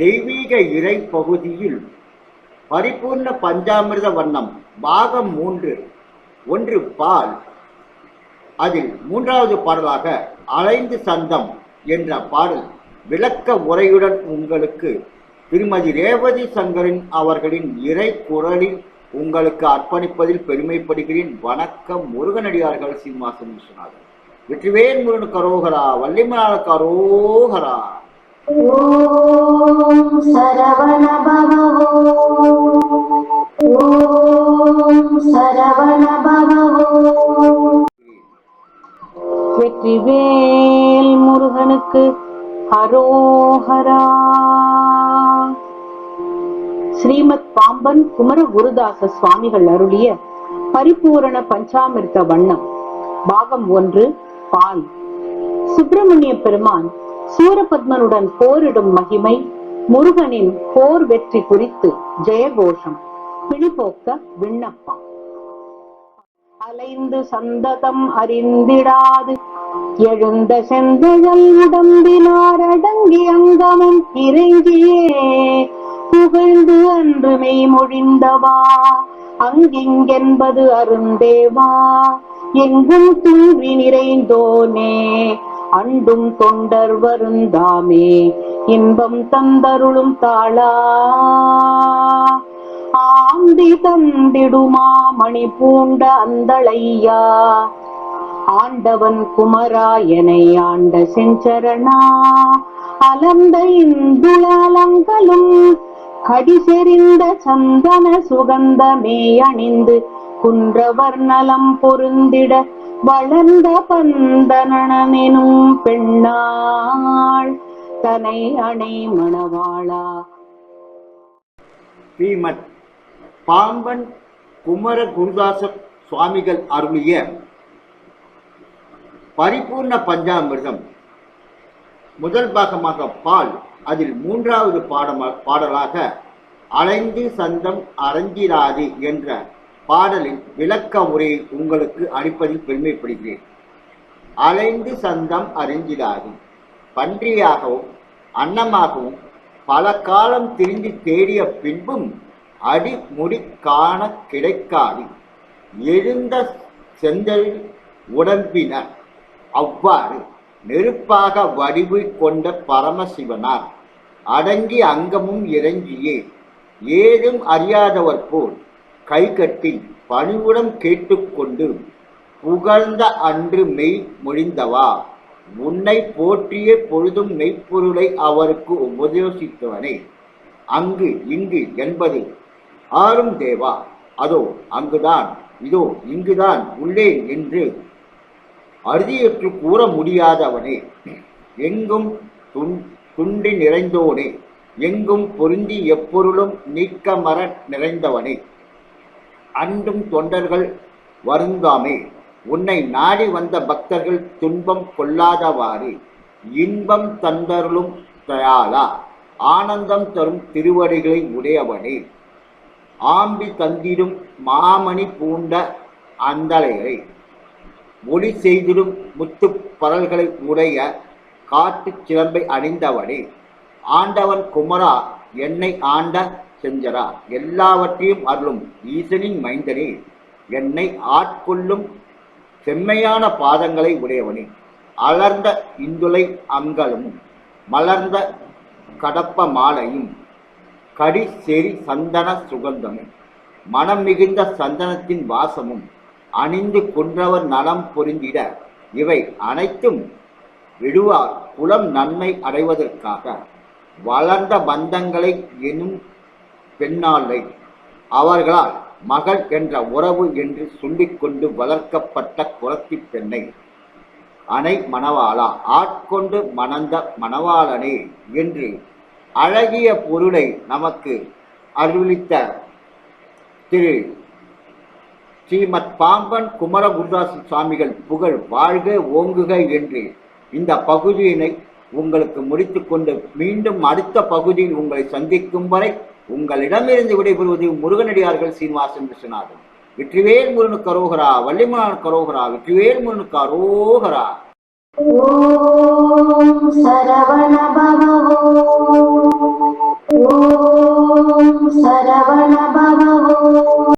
தெய்வீக இறை பகுதியில் பரிபூர்ண பஞ்சாமிர்த வண்ணம் பாகம் மூன்று ஒன்று பால். அதில் மூன்றாவது பாடலாக அலைந்து சந்தம் என்ற பாடல் விளக்க உரையுடன் உங்களுக்கு திருமதி ரேவதி சங்கரின் அவர்களின் இறை குரலில் உங்களுக்கு அர்ப்பணிப்பதில் பெருமைப்படுகிறேன். வணக்கம் முருகனடியார்கள் சீனிவாசன் விஸ்வநாதன். வெற்றிவேல் முருகன் கரோகரா வள்ளிமலான கரோகரா. ஓம் சரவண பவோ ஓம் சரவண பவோ வெற்றிவேல் முருகனுக்கு ஹரோஹரா ஸ்ரீமத் பாம்பன் குமர குருதாச சுவாமிகள் அருளிய பரிபூரண பஞ்சாமிர்த வண்ணம். பாகம் ஒன்று பால். சுப்பிரமணிய பெருமான் சூரபத்மனுடன் போரிடும் மகிமை முருகனின் போர் வெற்றி குறித்து ஜெயகோஷம். பிடிபோக்க விண்ணப்பம். அலைந்து சந்ததம் அறிந்திடாது. எழுந்த செந்தழல் உடம்பினார் அடங்கி அங்கமும் இறைஞ்சியே புகழ்ந்து அன்று மெய் மொழிந்தவா? அங்கிங்கென்பது அருந்தேவா? எங்கும் துன்றி நிறைந்தோனே அண்டும் தொண்டர் வருந்தாமே இன்பம் தந்தருளும் தாளா. ஆந்தி தந்திடுமா மணி பூண்ட அந்தளையா. ஆண்டவன் குமராயனை ஆண்ட செஞ்சரணா. அலந்த இந்துளலங்களும் கடிசெறிந்த சந்தன சுகந்தமே அணிந்து குன்றவர் நலம் பொருந்திட வளர்ந்த பந்தனனும் பெண்ணாள் தனை அணை மணவாளா? ஸ்ரீமத் பாம்பன் குமர குருதாச சுவாமிகள் அருளிய பரிபூர்ண பஞ்சாமிர்தம். முதல் பாகமாக பால் அதில் மூன்றாவது பாடமா பாடலாக அலைந்து சந்தம் அரஞ்சிராது என்ற பாடலின் விளக்க உரையை உங்களுக்கு அளிப்பதில் பெருமைப்படுகிறேன். அலைந்து சந்தம் அறிஞ்சிடாது பன்றியாகவும் அன்னமாகவும் பல காலம் திரிந்து தேடிய பின்பும் அடிமுடி காண கிடைக்காது. எழுந்த செந்தலில் உடம்பினர். அவ்வாறு நெருப்பாக வடிவு கொண்ட பரமசிவனார். அடங்கி அங்கமும் இறங்கியே. ஏதும் அறியாதவர் போல் கைகட்டி பணிவுடன் கேட்டுக்கொண்டு புகழ்ந்த அன்று மெய் மொழிந்தவா? உன்னை போற்றிய பொழுதும் மெய்ப்பொருளை அவருக்கு உபதேசித்தவனே. அங்கு இங்கு என்பது ஆறும் தேவா. அதோ அங்குதான் இதோ இங்குதான் உள்ளே என்று அறுதியற்று கூற முடியாதவனே. எங்கும் துண்டி நிறைந்தோனே. எங்கும் பொருந்தி எப்பொருளும் நீக்கமர நிறைந்தவனே. அன்றும் தொண்டர்கள் வருந்தாமே. உன்னை நாடி வந்த பக்தர்கள் துன்பம் கொள்ளாதவாறு. இன்பம் தந்தருளும் தயாளா. ஆனந்தம் தரும் திருவடிகளை உடையவனே. ஆம்பி தந்திடும் மாமணி பூண்ட அந்தலைகளை ஒளி செய்திடும் முத்துப் பரல்களை உடைய காட்டுச் சிலம்பை அணிந்தவனே. ஆண்டவன் குமரா என்னை ஆண்ட செஞ்சரா? எல்லாவற்றையும் அருளும் ஈசனின் மைந்தனே என்னை ஆட்கொள்ளும் செம்மையான பாதங்களை உடையவனே. அலர்ந்த இந்துளை அங்கலும் மலர்ந்த கடப்ப மாலையும் கடி செறி சந்தன சுகந்தமும் மனம் மிகுந்த சந்தனத்தின் வாசமும் அணிந்து கொன்றவர் நலம் பொருந்திட இவை அனைத்தும் விடுவார் குலம் நன்மை அடைவதற்காக. வளர்ந்த பந்தங்களை எனும் பெண்ணாளை. அவர்களால் மகள் என்ற உறவு என்று சொல்லிக்கொண்டு வளர்க்கப்பட்ட குரத்தி பெண்ணை. அணை மணவாளா. ஆட்கொண்டு மணந்த மணவாளனே என்று அழகிய பொருளை நமக்கு அறிவித்த திரு ஸ்ரீமத் பாம்பன் குமரகுருதாஸ் சுவாமிகள் புகழ் வாழ்க ஓங்குக என்று இந்த பகுதியினை உங்களுக்கு முடித்துக்கொண்டு மீண்டும் அடுத்த பகுதியில் உங்களை சந்திக்கும் வரை உங்களிடமிருந்து விடைபெறுவது முருகனடியார்கள் சீனிவாசன் விஸ்வநாதன். வெற்றிவேல் முருகனுக்கு அரோகரா வள்ளிமனான் கரோகரா வெற்றிவேல் முருகனுக்கு அரோகரா ஓம் சரவண பவோ ஓம்